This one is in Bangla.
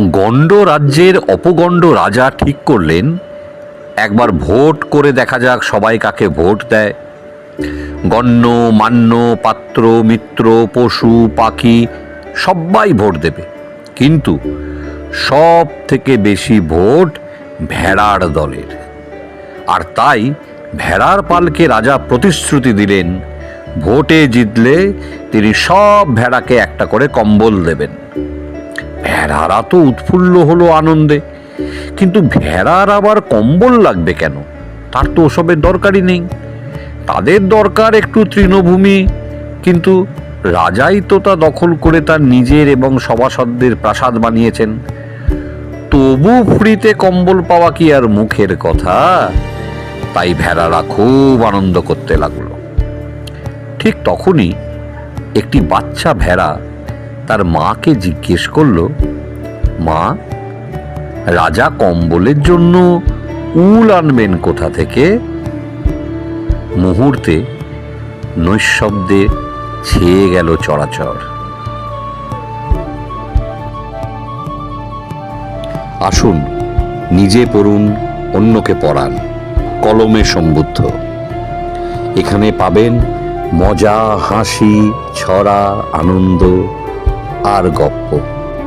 গণ্ড রাজ্যের অপগণ্ড রাজা ঠিক করলেন। একবার ভোট করে দেখা যাক সবাই কাকে ভোট দেয়। গণ্য, মান্য, পাত্র, মিত্র, পশু, পাখি সবাই ভোট দেবে। কিন্তু সব থেকে বেশি ভোট ভেড়ার দলের। আর তাই ভেড়ার পালকে রাজা প্রতিশ্রুতি দিলেন, ভোটে জিতলে তিনি সব ভেড়াকে একটা করে কম্বল দেবেন। ভেড়ারা তো উৎফুল্ল হলো আনন্দে। কিন্তু ভেড়ার আবার কম্বল লাগবে কেন? তার তো ওসবের দরকারই নেই। তাদের দরকার একটু তৃণভূমি, কিন্তু রাজাই তো তা দখল করে তার নিজের এবং সভাসদদের প্রাসাদ বানিয়েছেন। তবু ফ্রিতে কম্বল পাওয়া কি আর মুখের কথা? তাই ভেড়ারা খুব আনন্দ করতে লাগল। ঠিক তখনই একটি বাচ্চা ভেড়া তার মাকে জিজ্ঞেস করল, মা, রাজা কম্বলের জন্য উল আনবেন কোথা থেকে? মুহূর্তে নৈশব্দে ছেয়ে গেল চরাচর আসুন, নিজে পড়ুন, অন্যকে পড়ান, কলমে সম্বুদ্ধ এখানে পাবেন মজা, হাসি, ছড়া, আনন্দ আর গপ্প।